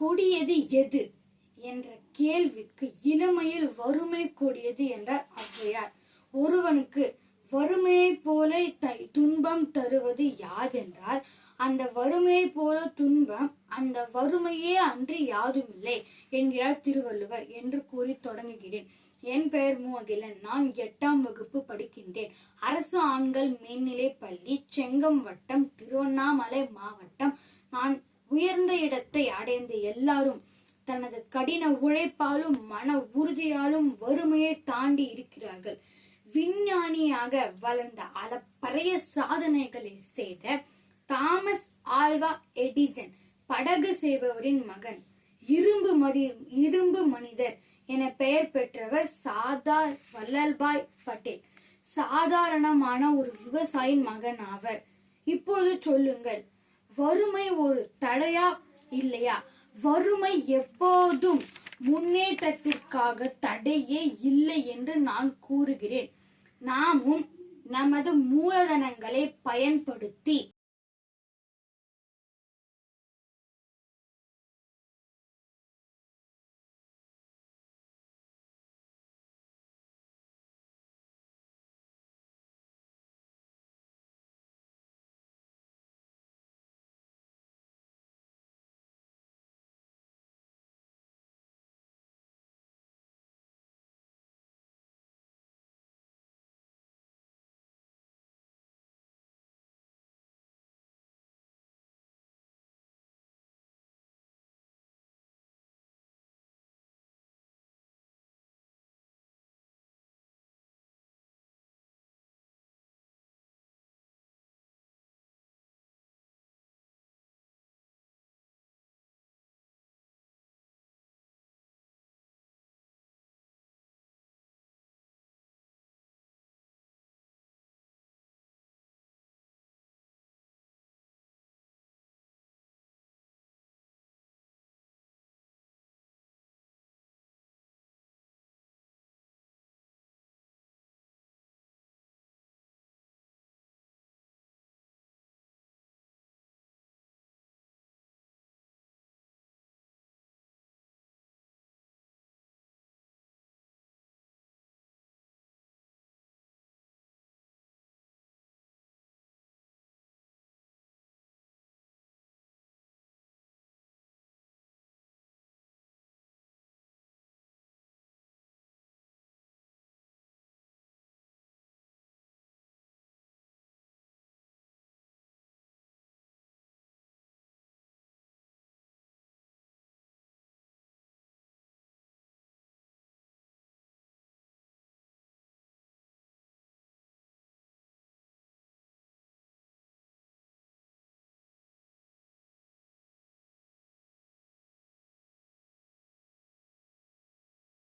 கொடியது எது? என்ற கேள்விக்கு இளமையில் வறுமை கொடியது என்றார் ஔவையார் ஒருவனுக்கு வறுமையைப் போல துன்பம் தருவது யாதென்றால் அந்த வறுமையை போல துன்பம் அந்த வறுமையே அன்று யாதுமில்லை என்கிறார் திருவள்ளுவர் என்று கூறி தொடங்குகிறேன். என் பெயர் மு அகிலன் நான் எட்டாம் வகுப்பு படிக்கின்றேன். அரசு ஆண்கள் மேல்நிலை பள்ளி செங்கம் வட்டம் திருவண்ணாமலை மாவட்டம். நான் உயர்ந்த இடத்தை அடைந்த எல்லாரும் தனது கடின உழைப்பாலும் மன உறுதியாலும் வறுமையை தாண்டி இருக்கிறார்கள். விஞ்ஞானியாக வளர்ந்த அளப்பறைய சாதனைகளை செய்த தாமஸ் ஆல்வா எடிசன் படகு செய்பவரின் மகன். இரும்பு மதி இரும்பு மனிதர் என பெயர் பெற்றவர் சாதார் வல்லல்பாய் பட்டேல். சாதாரணமான ஒரு விவசாயின் மகன் ஆவர். இப்போது சொல்லுங்கள் வறுமை ஒரு தடையா இல்லையா? வறுமை எப்போதும் முன்னேற்றத்திற்காக தடையே இல்லை என்று நான் கூறுகிறேன். நாமும் நமது மூலதனங்களை பயன்படுத்தி